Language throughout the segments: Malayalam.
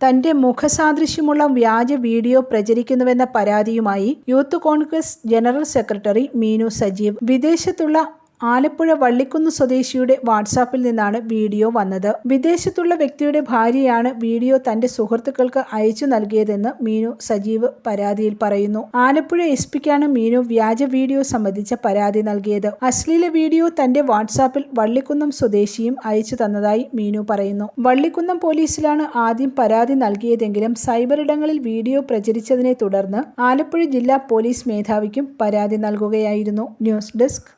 തന്റെ മുഖസാദൃശ്യമുള്ള വ്യാജ വീഡിയോ പ്രചരിക്കുന്നുവെന്ന പരാതിയുമായി youth Congress general secretary Meenu Sajeev വിദേശത്തുള്ള ആലപ്പുഴ വള്ളിക്കുന്ന് സ്വദേശിയുടെ വാട്സാപ്പിൽ നിന്നാണ് വീഡിയോ വന്നത്. വിദേശത്തുള്ള വ്യക്തിയുടെ ഭാര്യയാണ് വീഡിയോ തന്റെ സുഹൃത്തുക്കൾക്ക് അയച്ചു നൽകിയതെന്ന് മീനു സജീവ് പരാതിയിൽ പറയുന്നു. ആലപ്പുഴ എസ് പിക്കാണ് മീനു വ്യാജ വീഡിയോ സംബന്ധിച്ച പരാതി നൽകിയത്. അശ്ലീല വീഡിയോ തന്റെ വാട്സാപ്പിൽ വള്ളിക്കുന്നം സ്വദേശിയും അയച്ചു തന്നതായി മീനു പറയുന്നു. വള്ളിക്കുന്നം പോലീസിലാണ് ആദ്യം പരാതി നൽകിയതെങ്കിലും സൈബർ ഇടങ്ങളിൽ വീഡിയോ പ്രചരിച്ചതിനെ തുടർന്ന് ആലപ്പുഴ ജില്ലാ പോലീസ് മേധാവിക്കും പരാതി നൽകുകയായിരുന്നു. News desk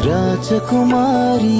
Rajakumari.